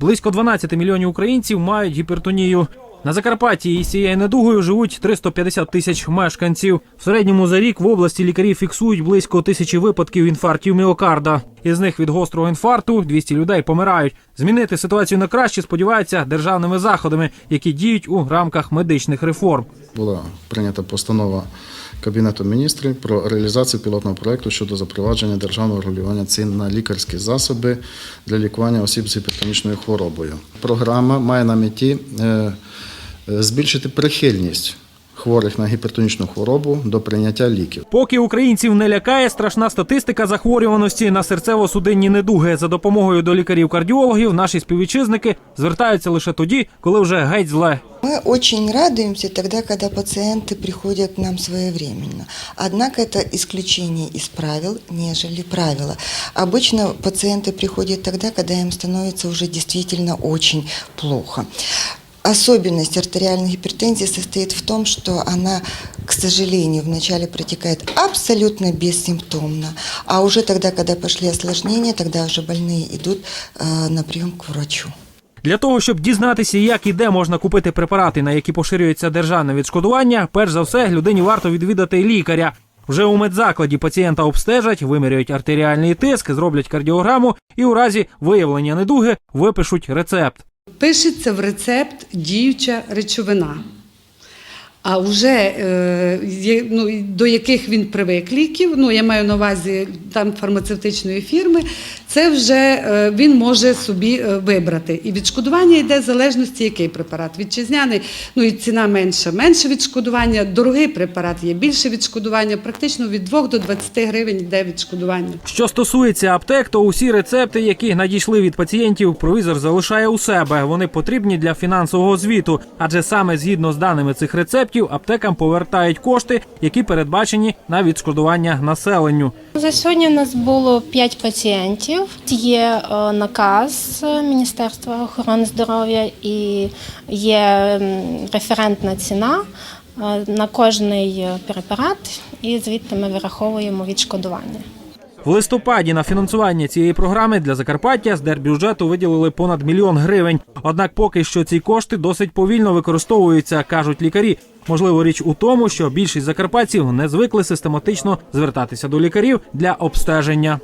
Близько 12 мільйонів українців мають гіпертонію. На Закарпатті із цією недугою живуть 350 тисяч мешканців. В середньому за рік в області лікарі фіксують близько тисячі випадків інфарктів міокарда. Із них від гострого інфаркту 200 людей помирають. Змінити ситуацію на краще сподіваються державними заходами, які діють у рамках медичних реформ. Була прийнята постанова Кабінету міністрів про реалізацію пілотного проекту щодо запровадження державного регулювання цін на лікарські засоби для лікування осіб з гіпертонічною хворобою. Програма має на меті е, е, збільшити прихильність хворих на гіпертонічну хворобу до прийняття ліків. Поки українців не лякає страшна статистика захворюваності на серцево-судинні недуги. За допомогою до лікарів-кардіологів наші співвітчизники звертаються лише тоді, коли вже геть зле. Мы очень радуемся тогда, когда пациенты приходят к нам своевременно. Однако это исключение из правил, нежели правило. Обычно пациенты приходят тогда, когда им становится уже действительно очень плохо. Особенность артериальной гипертензии состоит в том, что она, к сожалению, вначале протекает абсолютно бессимптомно, а уже тогда, когда пошли осложнения, тогда уже больные идут э, на прием к врачу. Для того, щоб дізнатися, як і де можна купити препарати, на які поширюється державне відшкодування, перш за все людині варто відвідати лікаря. Вже у медзакладі пацієнта обстежать, виміряють артеріальний тиск, зроблять кардіограму і у разі виявлення недуги випишуть рецепт. Пишеться в рецепт діюча речовина. А вже е, ну, до яких він привик ліків, ну я маю на увазі там фармацевтичної фірми, це вже е, він може собі е, вибрати. І відшкодування йде в залежності, який препарат. Вітчизняний, ну і ціна менша, менше відшкодування, дорогий препарат є більше відшкодування, практично від 2 до 20 гривень йде відшкодування. Що стосується аптек, то усі рецепти, які надійшли від пацієнтів, провізор залишає у себе. Вони потрібні для фінансового звіту, адже саме згідно з даними цих рецептів аптекам повертають кошти, які передбачені на відшкодування населенню. За сьогодні у нас було 5 пацієнтів. Є е, наказ Міністерства охорони здоров'я і є референтна ціна е, на кожний препарат, і звідти ми вираховуємо відшкодування. В листопаді на фінансування цієї програми для Закарпаття з дербюджету виділили понад мільйон гривень. Однак поки що ці кошти досить повільно використовуються, кажуть лікарі. Можливо, річ у тому, що більшість закарпатців не звикли систематично звертатися до лікарів для обстеження.